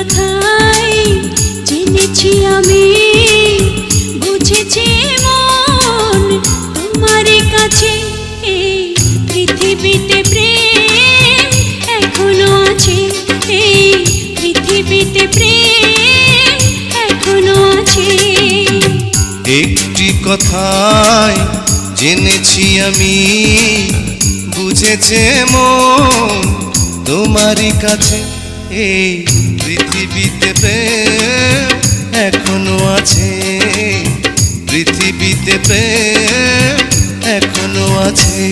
কথাই জেনেছি আমি, বুঝেছি মন কাছে। এই এখনও আছে, এই পৃথিবীতে এখনও আছে। একটি কথায় জেনেছি আমি, বুঝেছে মন তোমারই কাছে। এই পৃথিবীতে এখনও আছে। পৃথিবীতে এখনও আছে।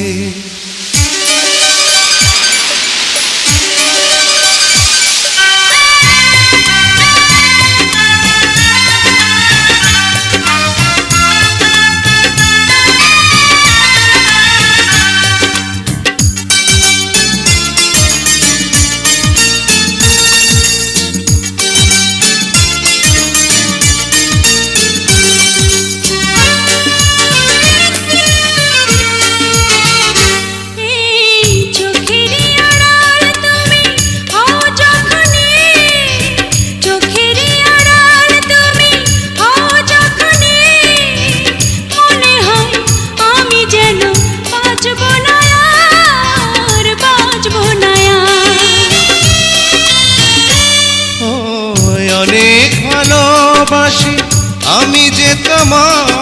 তোমার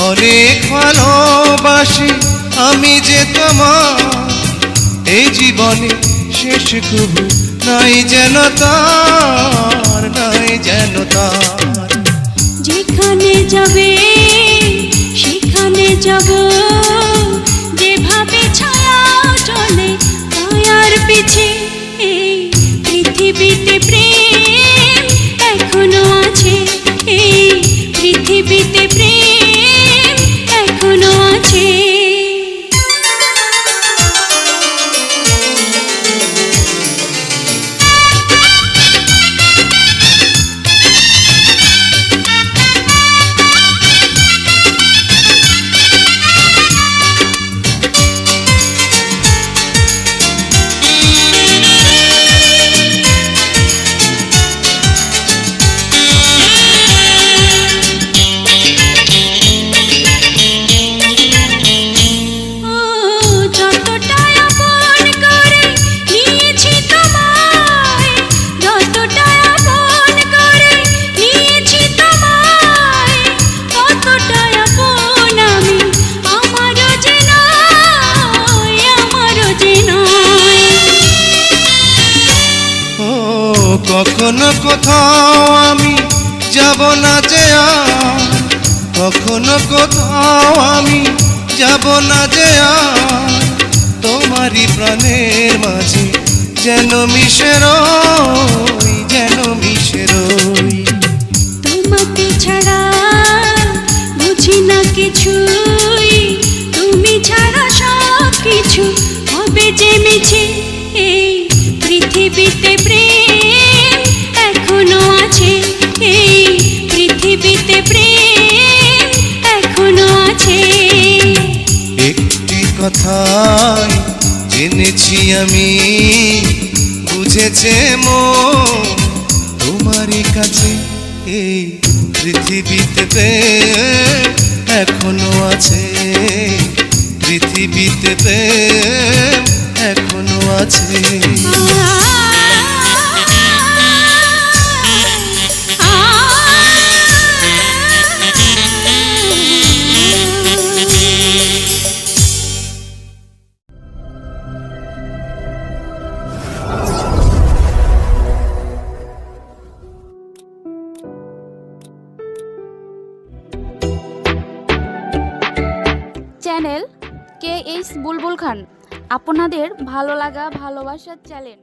অনেক ভালোবাসি আমি যে তোমার। এই জীবনে শেষ কবু নাই যেন তার, নাই যেন তার। যেখানে যাবে, সেখানে যাব। পৃথিবীতে কোথাও আমি যাব না যে আর। তোমারই প্রাণের মাঝে যেন মিশে যেন মিশে রই। তোমাকে ছাড়া বুঝি না কিছুই। তুমি ছাড়া সব কিছু হবে যে মিছে। এই পৃথিবীতে প্রেম জেনেছি আমি। বুঝেছে মো তোমারই কাছে এই পৃথিবীতে এখনও আছে। পৃথিবীতে এখনও আছে। Channel K H Bulbul Khan. আপনাদের ভালো লাগা ভালোবাসার চ্যানেল